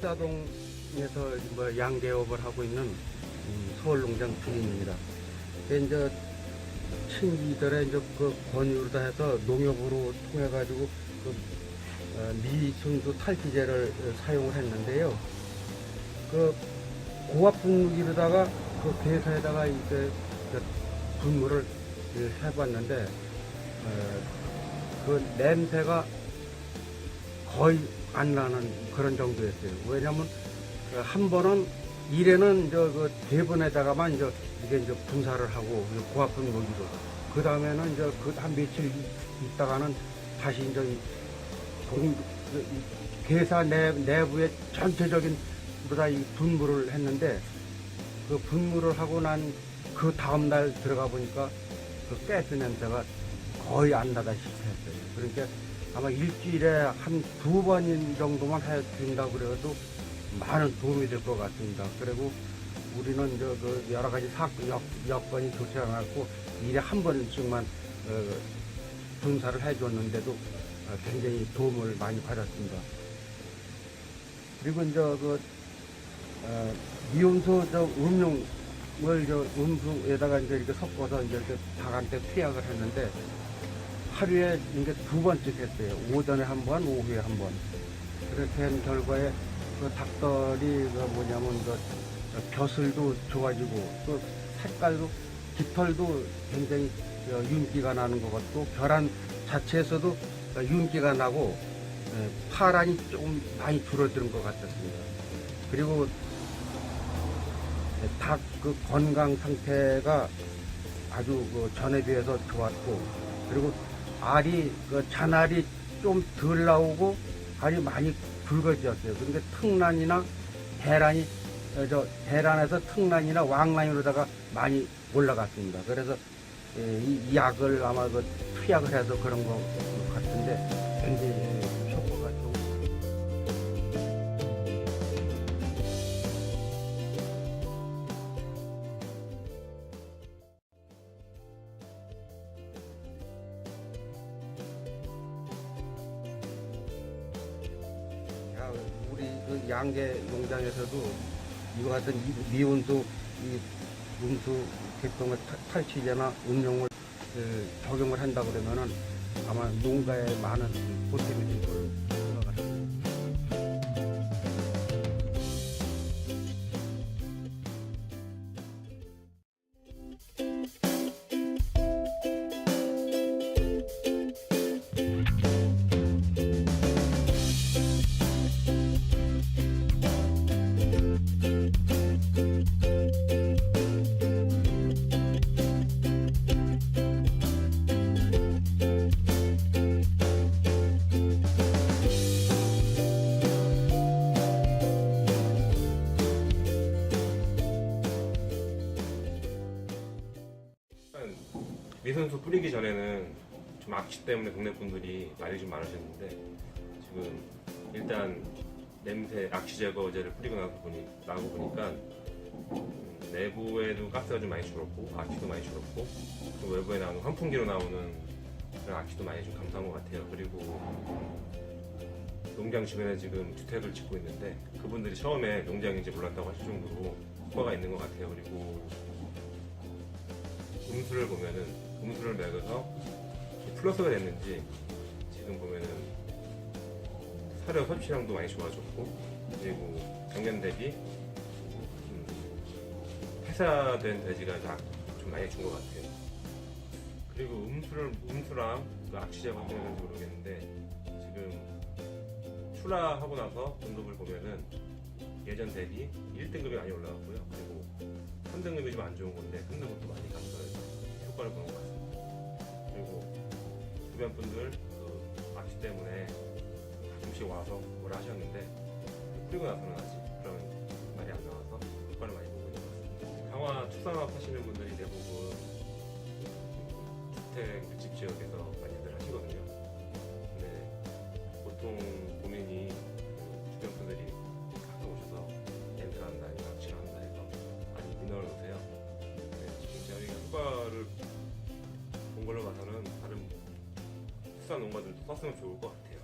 흑사동에서 뭐 양계업을 하고 있는 음, 서울농장 주인입니다. 이제 친기들의 이제 그 권유로 다 해서 농협으로 통해 가지고 그 어, 미순수 탈기제를 어, 사용을 했는데요. 그 고압 분무기로다가 그 괴사에다가 이제 그 분무를 예, 해봤는데 어, 그 냄새가 거의 안 나는 그런 정도였어요. 왜냐면 그한 번은 일에는 저그 대본에다가만 이제 이게 이제 분사를 하고 이 고압 분무기로 그 다음에는 이제 그 한 며칠 있다가는 다시 이제 이 동, 그 내, 내부의 전체적인 보다 이 분무를 했는데 그 분무를 하고 난 그 다음 날 들어가 보니까 그 가스 냄새가 거의 안 나다시피 했어요. 그러니까 아마 일주일에 한 두 번인 정도만 해준다고 그래도 많은 도움이 될 것 같습니다. 그리고 우리는 저 그 여러 가지 사건 여, 여건이 않았고 일에 한 번씩만 어, 분사를 해줬는데도 어, 굉장히 도움을 많이 받았습니다. 그리고 이제 그 어, 미온수 저 음용을 저 음수에다가 이제 이렇게 섞어서 이제 이렇게 닭한테 투약을 했는데 하루에 이게 두 번씩 했어요. 오전에 한 번, 오후에 한 번. 그렇게 한 결과에 그 닭들이 그 뭐냐면 그 벼슬도 좋아지고 또 색깔도 깃털도 굉장히 저 윤기가 나는 것 같고 결안 자체에서도 윤기가 나고 예, 파란이 조금 많이 줄어드는 것 같았습니다. 그리고 닭 그 건강 상태가 아주 그 전에 비해서 좋았고 그리고 알이 그 잔알이 좀 덜 나오고 알이 많이 붉어지었어요. 그런데 특란이나 대란이 어, 저 대란에서 특란이나 왕란으로다가 많이 올라갔습니다. 그래서 예, 이, 이 약을 아마 그 투약을 해서 그런 것 같은데 굉장히 그 양계 농장에서도 이와 같은 이- 미온수, 이 음수 개통을 타- 탈취제나 음용을 그, 적용을 한다 그러면은 아마 농가에 많은 보탬이 될생 미선수 뿌리기 전에는 좀 악취 때문에 동네 분들이 말이 좀 많으셨는데 지금 일단 냄새 악취 제거제를 뿌리고 나서 보니 나고 보니까 음, 내부에도 가스가 좀 많이 줄었고 악취도 많이 줄었고 또 외부에 나오는 환풍기로 나오는 그런 악취도 많이 좀 감소한 것 같아요. 그리고 농장 주변에 지금 주택을 짓고 있는데 그분들이 처음에 농장인지 몰랐다고 하실 정도로 효과가 있는 것 같아요. 그리고 음수를 보면은 음수를 매겨서 플러스가 됐는지 지금 보면은 사료 섭취량도 많이 좋아졌고 그리고 작년 대비 음, 폐사된 돼지가 약좀 많이 준 것 같아요. 그리고 음수를 음수랑 그 악취제가 어떻게 되는지 모르겠는데 지금 출하하고 나서 등급을 보면은 예전 대비 1등급이 많이 올라갔고요. 그리고 3등급이 좀 안 좋은 건데 3등급도 많이 감소해서 효과를 보는 것. 그리고 주변 분들 그 악취 때문에 가끔씩 와서 뭐라 하셨는데 뿌리고 나서는 아직 그런 말이 안 나와서 효과를 많이 보고 있는 것 같습니다. 강화 축산업 하시는 분들이 대부분 주택 밀집 지역에서 많이들 하시거든요. 수산 농가들도 썼으면 좋을 것 같아요.